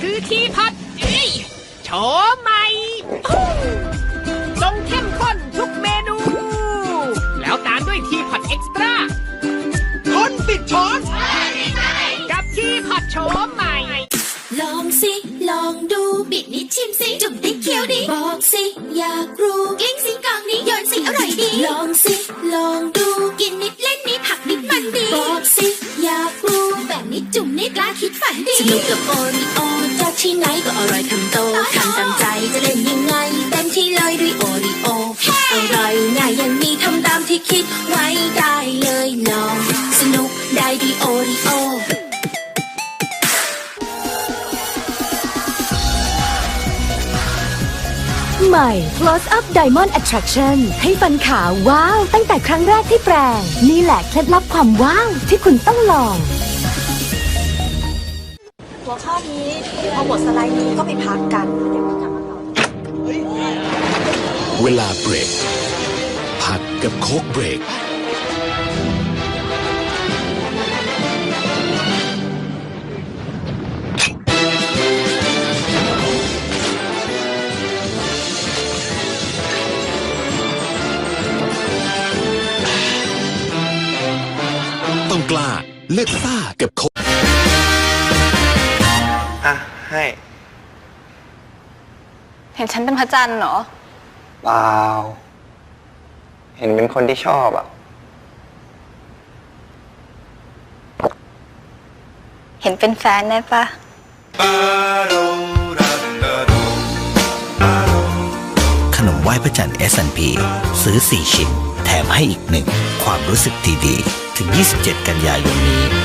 คือทีพัดเอ้ยโฉมใหม่ทรงเข้มข้นทุกเมนู แล้วตามด้วยทีผัดเอ็กซ์ตร้าคนปิดช้อนกับทีผัดโฉมใหม่ ลองสิ ลองดูบิดนิดชิมสิจุ่มดิเคี้ยวดิบอกสิ อยากรู้กลิ้งสิกองนี้โยนสิอร่อยดี ลองสิ ลองดูกินนิดเล่นนิดผักนิดมันดีบอกสิ อยากรู้แบบนิดจุ่มนิดกล้าคิดฝันดีสนุกกับโอริโอ ที่ไหนก็อร่อยคำโตทำตามใจจะเล่นยังไงเต็มที่เลยด้วยโอริโออร่อยง่ายอย่างนี้ทำตามที่คิดไว้ได้เลยลองสนุกได้ด้วยโอริโอใหม่ Close Up Diamond Attraction ให้ฟันขาวว้าว ตั้งแต่ครั้งแรกที่แปรงนี่แหละเคล็ดลับความว้าวที่คุณต้องลอง หัวข้อนี้พอหมดสไลด์นี้ก็ไปพักกันเดี๋ยวก็กลับมาต่อเวลาเบรกพักกับโคกเบรก ต้องกล้าเลือกซ่ากับโคก ให้ เห็นฉันเป็นพระจันทร์เหรอ เปล่า เห็นเป็นคนที่ชอบอะ เห็นเป็นแฟนได้ปะ ขนมไหว้พระจันทร์ S&P ซื้อ 4 ชิ้น แถมให้อีกหนึ่ง ความรู้สึกดีๆ ถึง 27 กันยายนนี้